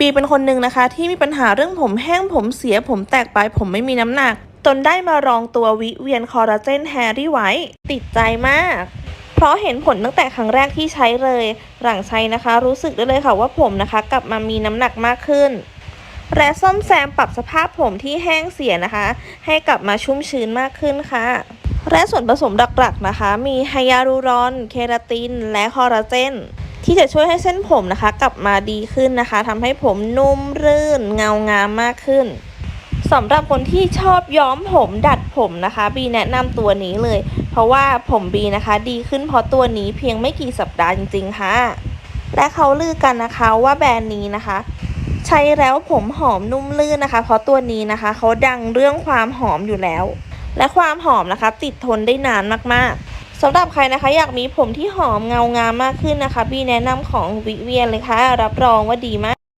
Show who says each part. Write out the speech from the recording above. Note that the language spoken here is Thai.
Speaker 1: บีเป็นคนหนึ่งนะคะ ที่มีปัญหาเรื่องผมแห้งผมเสียผมแตกไปผมไม่มีน้ำหนัก จนได้มาลองตัววิเวียนคอลลาเจนแฮร์รี่ไว้ติดใจมาก เพราะเห็นผลตั้งแต่ครั้งแรกที่ใช้เลย หลังใช้นะคะ รู้สึกได้เลยค่ะว่าผมนะคะ กลับมามีน้ำหนักมากขึ้น และซ่อมแซมปรับสภาพผมที่แห้งเสียนะคะ ให้กลับมาชุ่มชื้นมากขึ้นค่ะและส่วนผสมหลักๆนะคะ มีไฮยาลูรอน เคราติน และคอลลาเจน ที่จะช่วยให้เส้นผมนะคะ กลับมาดีขึ้นนะคะทำให้ผมนุ่มรื่นเงางามมากขึ้นสำหรับคนที่ชอบย้อมผมดัดผมนะคะ บีแนะนำตัวนี้เลย เพราะว่าผมบีนะคะ ดีขึ้นเพราะตัวนี้เพียงไม่กี่สัปดาห์จริงๆค่ะ และเขาลือกันนะคะว่าแบรนด์นี้นะคะ ใช้แล้วผมหอมนุ่มลื่นนะคะ เพราะตัวนี้นะคะเขาดังเรื่องความหอมอยู่แล้ว และความหอมนะคะ ติดทนได้นานมากๆ สำหรับใครนะคะอยากมีผมที่หอมเงางามมากขึ้นนะคะ บีแนะนำของวิเวียนเลยค่ะ รับรองว่าดีมาก